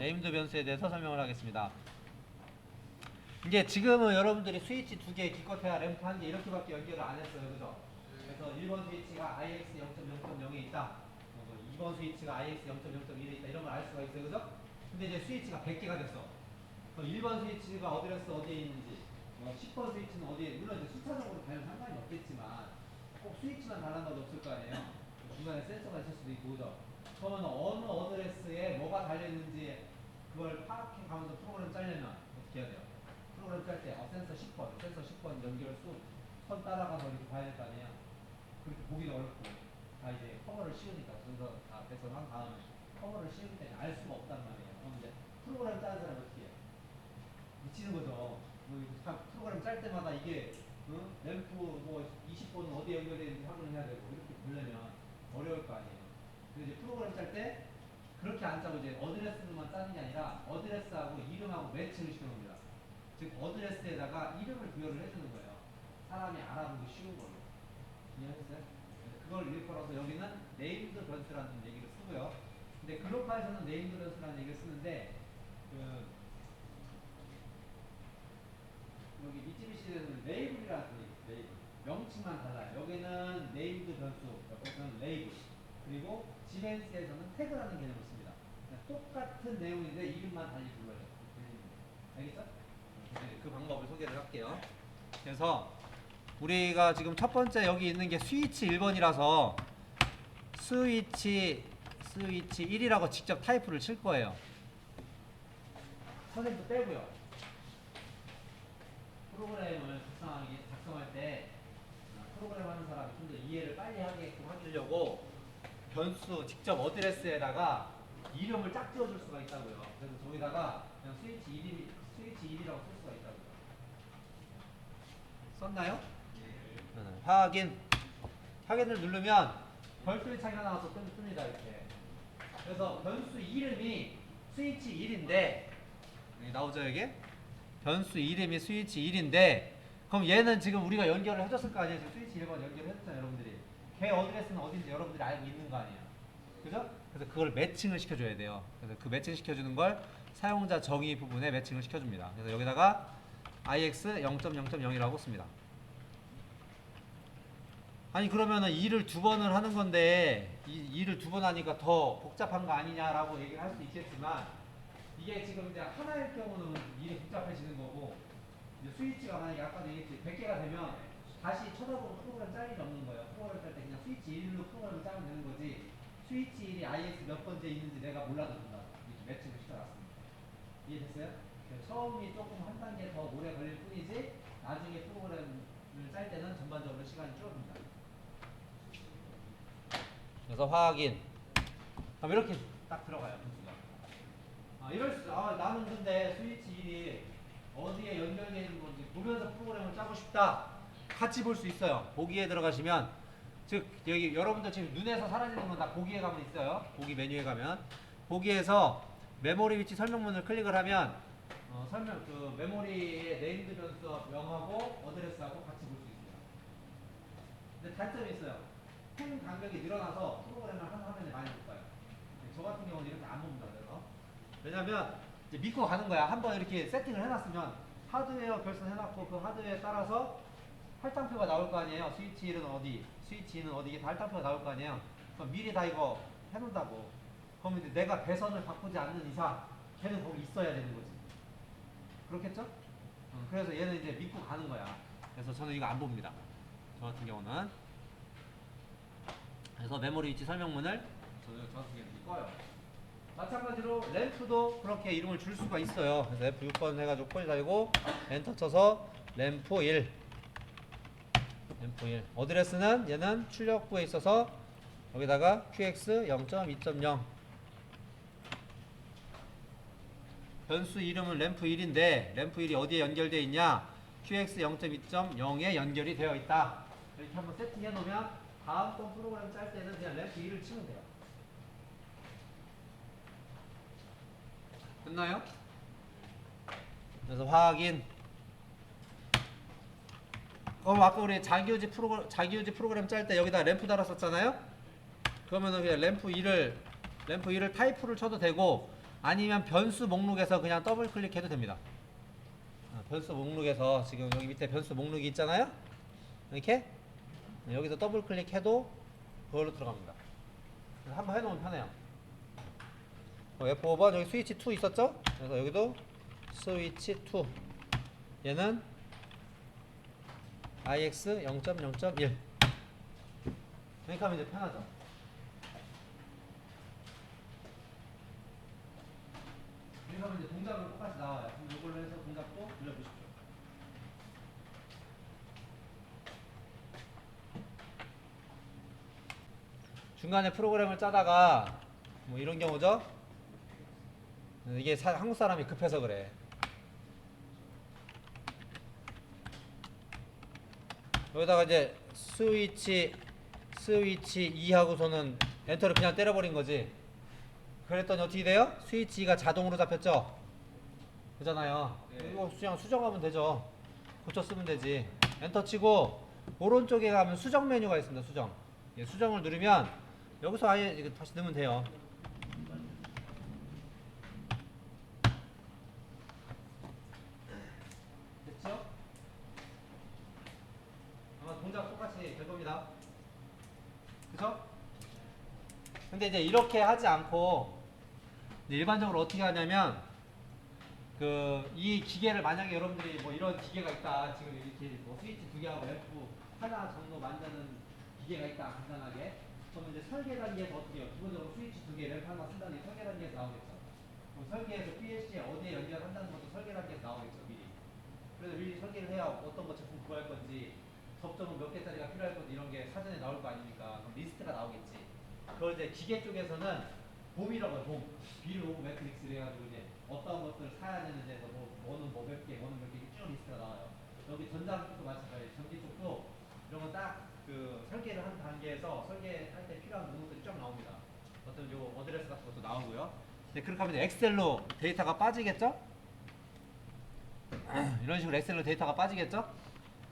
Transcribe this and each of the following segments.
네임드 변수에 대해서 설명을 하겠습니다. 이제 지금은 여러분들이 스위치 두 개, 기껏해야 램프 한 개 이렇게밖에 연결을 안 했어요. 그죠? 그래서 1번 스위치가 IX 0.0.0에 있다. 어, 뭐 2번 스위치가 IX 0.0.1에 있다. 이런 걸 알 수가 있어요. 그죠? 근데 이제 스위치가 100개가 됐어. 그럼 1번 스위치가 어디랬어 어디에 있는지 뭐 10번 스위치는 어디에 물론 이제 숫자적으로 달면 상관이 없겠지만 꼭 스위치만 달라는 건 없을 거 아니에요 중간에 센서가 있을 수도 있고 그죠 그러면 어느 어드레스에 뭐가 달려있는지 그걸 파악해 가면서 프로그램 짜려면 어떻게 해야 돼요 프로그램 짤 때 어, 센서 10번 센서 10번 연결 수 선 따라가서 이렇게 봐야 될 거 아니에요 그렇게 보기도 어렵고 다 이제 커버를 씌우니까 순서 다 배선한 다음에 커버를 씌우기 때문에 알 수가 없단 말이에요 그럼 이제 프로그램 짜는 사람이 어떻게 해요 미치는 거죠. 뭐 프로그램 짤 때마다 이게 어? 램프 뭐 20번은 어디 연결되는지 확인을 해야 되고 이렇게 보려면 어려울 거 아니에요. 근데 이제 프로그램 짤때 그렇게 안 짜고 이제 어드레스만 짜는 게 아니라 어드레스하고 이름하고 매칭을 시키는 겁니다. 즉 어드레스에다가 이름을 부여를 해주는 거예요. 사람이 알아보기 쉬운 걸로. 이해하셨어요? 네, 그걸 일컬어서 여기는 네임드 변수라는 얘기를 쓰고요. 근데 글로컬에서는 네임드 변수라는 얘기를 쓰는데 그 여기 미쯔비시에는 레이블이라는. 레이블. 명칭만 달라요. 여기는 네임드 변수, 여기는 레이블. 그리고 지벤스에서는 태그라는 개념을 씁니다. 그냥 똑같은 내용인데 이름만 달리 불러요. 알겠죠? 네, 그 방법을 소개를 할게요. 그래서 우리가 지금 첫 번째 여기 있는 게 스위치 1번이라서 스위치 스위치 1이라고 직접 타이프를 칠 거예요. 선생님도 빼고요. 프로그램을 작성하기, 작성할 때 어, 프로그램 하는 사람이 좀 더 이해를 빨리 하게끔 하려고 변수 직접 어드레스에다가 이름을 짝 지어줄 수가 있다고요. 그래서 저기다가 그냥 스위치 1이 스위치 1이라고 쓸 수가 있다고요. 썼나요? 네. 확인. 확인을 누르면 창이 하나 나와서 뜹- 뜹니다 이렇게. 그래서 변수 이름이 스위치 1인데 여기 나오죠 이게? 변수 이름이 스위치 1인데 그럼 얘는 지금 우리가 연결을 해줬을 거 아니에요 지금 스위치 1번 연결해줬잖아요 여러분들이 걔 어드레스는 어딘지 여러분들이 알고 있는 거 아니에요. 그죠? 그래서 그걸 매칭을 시켜줘야 돼요. 그래서 그 매칭 시켜주는 걸 사용자 정의 부분에 매칭을 시켜줍니다. 그래서 여기다가 ix 0.0.0이라고 씁니다. 아니 그러면은 일을 두 번을 하는 건데 이 일을 두 번 하니까 더 복잡한 거 아니냐라고 얘기를 할 수 있겠지만 이게 지금 이제 하나일 경우는 일이 복잡해지는 거고 이제 스위치가 만약에 아까도 얘기했지 100개가 되면 다시 쳐다보고 프로그램 짤 일이 없는 거예요. 프로그램 짤 때 그냥 스위치 1로 프로그램을 짜면 되는 거지 스위치 1이 IX 몇 번째 있는지 내가 몰라도 된다. 이렇게 매칭을 시켜놨습니다. 이해됐어요? 그래서 처음이 조금 한 단계 더 오래 걸릴 뿐이지 나중에 프로그램을 짤 때는 전반적으로 시간이 줄어듭니다. 그래서 확인. 그럼 이렇게 딱 들어가요. 분수가. 아, 이럴 수, 아, 나는 근데 스위치 1이 어디에 연결되어 있는 건지 보면서 프로그램을 짜고 싶다. 같이 볼 수 있어요. 보기에 들어가시면, 즉, 여기 여러분들 지금 눈에서 사라지는 건 다 보기에 가면 있어요. 보기 메뉴에 가면. 보기에서 메모리 위치 설명문을 클릭을 하면, 어, 설명, 그 메모리의 네임드 변수 명하고 어드레스하고 같이 볼 수 있습니다. 근데 단점이 있어요. 펜 간격이 늘어나서 프로그램을 한 화면에 많이 못 봐요. 네, 저 같은 경우는 이렇게 안 봅니다. 그래서 왜냐면 이제 믿고 가는 거야. 한번 이렇게 세팅을 해놨으면 하드웨어 결선해놨고 그 하드웨어에 따라서 할당표가 나올 거 아니에요. 스위치 1은 어디, 스위치 2는 어디 이게 다 할당표가 나올 거 아니에요. 그럼 미리 다 이거 해놓는다고. 그럼 이제 내가 배선을 바꾸지 않는 이상 걔는 거기 있어야 되는 거지. 그렇겠죠? 어, 그래서 얘는 이제 믿고 가는 거야. 그래서 저는 이거 안 봅니다. 저 같은 경우는. 그래서 메모리 위치 설명문을 저는 저 같은 경우는 꺼요. 마찬가지로 램프도 그렇게 이름을 줄 수가 있어요. 그래서 F6번 해가지고 폰이 달고 엔터 쳐서 램프 1 램프 1 어드레스는 얘는 출력부에 있어서 여기다가 QX 0.2.0 변수 이름은 램프 1인데 램프 1이 어디에 연결되어 있냐? QX 0.2.0에 연결이 되어 있다. 이렇게 한번 세팅해 놓으면 다음 번 프로그램 짤 때는 그냥 램프 1을 치면 돼요. 됐나요? 그래서 확인 어 아까 우리 자기우지 프로그램 자기우지 프로그램 짤 때 여기다 램프 달았었잖아요 그러면은 그냥 램프 1을 램프 1을 타이프를 쳐도 되고 아니면 변수 목록에서 그냥 더블 클릭해도 됩니다. 어, 변수 목록에서 지금 여기 밑에 변수 목록이 있잖아요. 이렇게 네, 여기서 더블 클릭해도 그걸로 들어갑니다. 한번 해놓으면 편해요. 어, F5번 여기 스위치 2 있었죠? 그래서 여기도 스위치 2 얘는 IX 0.0.1 이렇게 하면 이제 편하죠. 이렇게 하면 이제 동작은 똑같이 나와요. 그럼 이걸로 해서 동작도 돌려보십시오. 중간에 프로그램을 짜다가 뭐 이런 경우죠. 이게 사- 한국 사람이 급해서 그래. 여기다가 이제 스위치 스위치 2 하고서는 엔터를 그냥 때려버린 거지. 그랬더니 어떻게 돼요? 스위치 2가 자동으로 잡혔죠. 그잖아요. 네. 이거 그냥 수정하면 되죠. 고쳐 쓰면 되지. 엔터 치고 오른쪽에 가면 수정 메뉴가 있습니다. 수정. 예, 수정을 누르면 여기서 아예 다시 넣으면 돼요. 됐죠? 아마 동작 똑같이 될 겁니다. 그죠? 근데 이제 이렇게 하지 않고 일반적으로 어떻게 하냐면 그 이 기계를 만약에 여러분들이 뭐 이런 기계가 있다 지금 이렇게 뭐 스위치 두 개하고 램프 하나 정도 만드는 기계가 있다 간단하게 그러면 이제 설계 단계에서 어떻게 해요? 기본적으로 스위치 두개 램프 하나 쓴다는 게 설계 단계에서 나오겠죠. 그럼 설계에서 PLC에 어디에 연결한다는 것도 설계 단계에서 나오겠죠 미리. 그래서 미리 설계를 해야 어떤 거 제품 구할 건지 접점은 몇 개짜리가 필요할 건지 이런 게 사전에 나올 거 아닙니까? 그럼 리스트가 나오겠지. 그걸 이제 기계 쪽에서는 봄이라고 해요. 봄. 비를 오브 매트릭스를 해가지고 이제 어떤 것들을 사야 되는지 뭐 뭐는 뭐 몇 개, 뭐는 몇 개 쭉 리스트가 나와요. 여기 전장 쪽도 마찬가지. 전기 쪽도 이런 건딱그 설계를 한 단계에서 설계할 때 필요한 목록들이 쫙 나옵니다. 어떤 요 어드레스 같은 것도 나오고요. 근데 그렇게 하면 이제 엑셀로 데이터가 빠지겠죠? 이런 식으로 엑셀로 데이터가 빠지겠죠?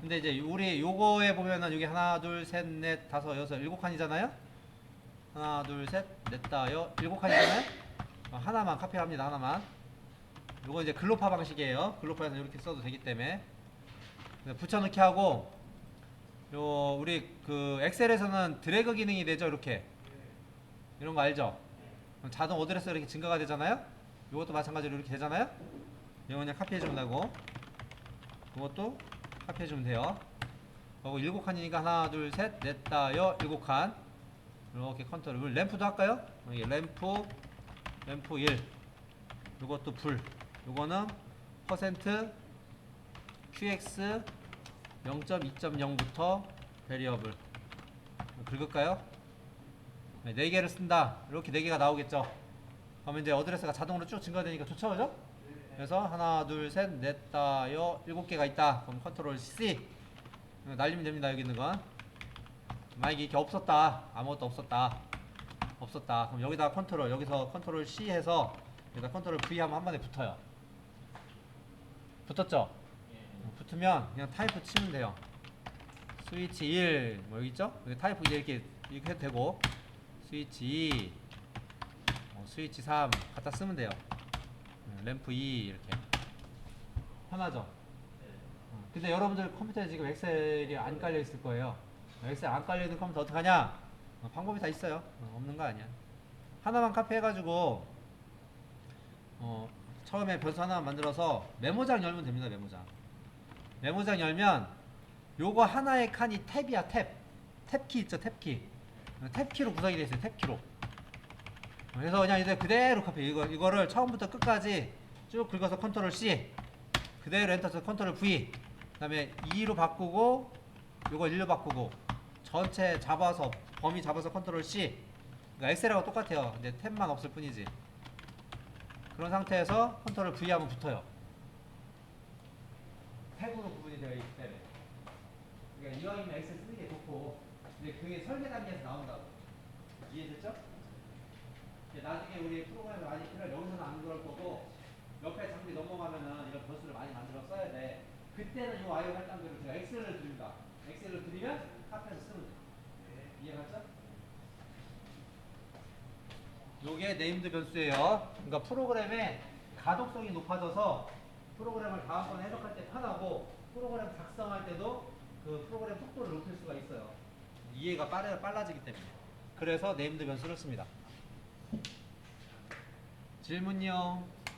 근데 이제 우리 요거에 보면은 여기 하나, 둘, 셋, 넷, 다섯, 여섯, 일곱 칸이잖아요? 하나, 둘, 셋, 넷, 다, 여, 일곱 칸이잖아요? 어, 하나만 카피합니다, 하나만. 요거 이제 글로파 방식이에요. 글로파에서 이렇게 써도 되기 때문에. 붙여넣기 하고, 요, 우리 그 엑셀에서는 드래그 기능이 되죠, 이렇게. 이런 거 알죠? 자동 어드레스가 이렇게 증가가 되잖아요? 요것도 마찬가지로 이렇게 되잖아요? 이거 그냥 카피해주면 되고, 그것도 카피해주면 돼요. 그리고 일곱 칸이니까 하나, 둘, 셋, 넷, 다, 여, 일곱 칸. 이렇게 컨트롤. 램프도 할까요? 여기 램프, 램프 1. 요것도 불. 요거는 퍼센트 QX 0.2.0부터 베리어블. 긁을까요? 네, 4개를 쓴다. 이렇게 4개가 나오겠죠. 그러면 이제 어드레스가 자동으로 쭉 증가되니까 좋죠, 그죠? 그래서 하나, 둘, 셋, 넷, 다, 여, 일곱 개가 있다. 그럼 컨트롤 C. 날리면 됩니다, 여기 있는 건. 만약에 이렇게 없었다. 아무것도 없었다. 없었다. 그럼 여기다 컨트롤, 여기서 컨트롤 C 해서 여기다 컨트롤 V 하면 한 번에 붙어요. 붙었죠? 어, 붙으면 그냥 타이프 치면 돼요. 스위치 1, 뭐 여기 있죠? 여기 타이프 이제 이렇게, 이렇게 해도 되고, 스위치 2, 어, 스위치 3 갖다 쓰면 돼요. 음, 램프 2 이렇게. 편하죠? 어, 근데 여러분들 컴퓨터에 지금 엑셀이 안 깔려 있을 거예요. 엑셀 안 깔려 있는 컴퓨터 어떡하냐? 어, 방법이 다 있어요. 어, 없는 거 아니야. 하나만 카피해가지고 어, 처음에 변수 하나 만들어서 메모장 열면 됩니다. 메모장. 메모장 열면 요거 하나의 칸이 탭이야 탭. 탭키 있죠 탭키. 어, 탭키로 구성이 되어 있어요. 탭키로. 어, 그래서 그냥 이제 그대로 카피. 이거 이거를 처음부터 끝까지 쭉 긁어서 컨트롤 C. 그대로 엔터서 컨트롤 V. 그다음에 2로 바꾸고 요거 1로 바꾸고 전체 잡아서 범위 잡아서 컨트롤 C. 그러니까 엑셀하고 똑같아요. 근데 탭만 없을 뿐이지. 그런 상태에서 컨트롤 V 하면 붙어요. 탭으로 구분이 되어 있기 때문에. 그러니까 이왕이면 엑셀 쓰는 게 좋고, 근데 그게 설계 단계에서 나온다고. 이해됐죠? 나중에 우리 프로그램을 많이 필요할 여기서는 안 그럴 거고, 옆에 장비 넘어가면은 이런 변수를 많이 만들어 써야 돼. 그때는 이 와이어 할당들을 제가 엑셀을 드립니다. 엑셀을 드리면 카페에서 쓰면 돼. 이해갔죠? 요게 네임드 변수예요. 그러니까 프로그램의 가독성이 높아져서 프로그램을 다음번에 해석할 때 편하고 프로그램 작성할 때도 그 프로그램 속도를 높일 수가 있어요. 이해가 빨라지기 때문에. 그래서 네임드 변수를 씁니다. 질문요.